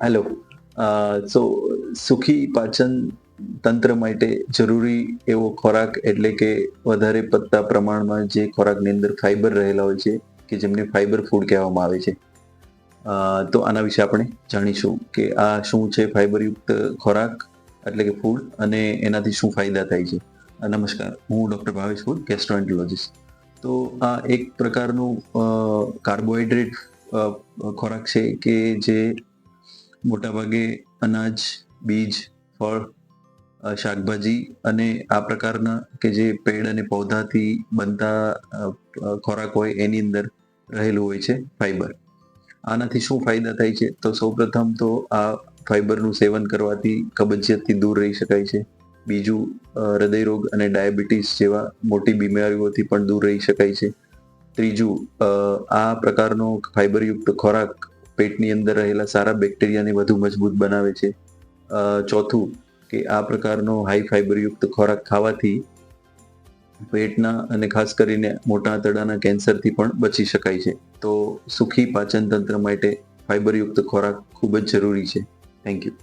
Hello સો સુખી પાચન તંત્ર માટે જરૂરી એવો ખોરાક એટલે કે વધારે પડતા પ્રમાણમાં જે ખોરાકની અંદર ફાઈબર રહેલા હોય છે, કે જેમને ફાઈબર ફૂડ કહેવામાં આવે છે. તો આના વિશે આપણે જાણીશું કે આ શું છે ફાઈબરયુક્ત ખોરાક એટલે કે ફૂડ અને એનાથી શું ફાયદા થાય છે. નમસ્કાર. હું ડૉક્ટર ભાવેશ ફૂડ ગેસ્ટ્રોએન્ટરોલોજીસ્ટ તો આ એક પ્રકારનું કાર્બોહાઈડ્રેટ ખોરાક છે કે જે મોટાભાગે અનાજ, બીજ, ફળ શાકભાજી અને આ પ્રકારના કે જે પેડ અને પૌધાથી બનતા ખોરાક હોય એની અંદર રહેલું હોય છે ફાઈબર. આનાથી શું ફાયદા થાય છે? તો સૌપ્રથમ તો આ ફાઈબરનું સેવન કરવાથી કબજિયાતથી દૂર રહી શકાય છે. બીજું હૃદયરોગ અને ડાયાબિટીસ જેવા મોટી બીમારીઓથી પણ દૂર રહી શકાય છે. ત્રીજું આ પ્રકારનો ફાઈબરયુક્ત ખોરાક પેટની અંદર રહેલા સારા બેક્ટેરિયાને વધુ મજબૂત બનાવે છે. ચોથું કે આ પ્રકારનો હાઈ ફાઈબરયુક્ત ખોરાક ખાવાથી પેટના અને ખાસ કરીને મોટા આંતરડાના કેન્સરથી પણ બચી શકાય છે. તો સુખી પાચનતંત્ર માટે ફાઈબરયુક્ત ખોરાક ખૂબ જ જરૂરી છે. Thank you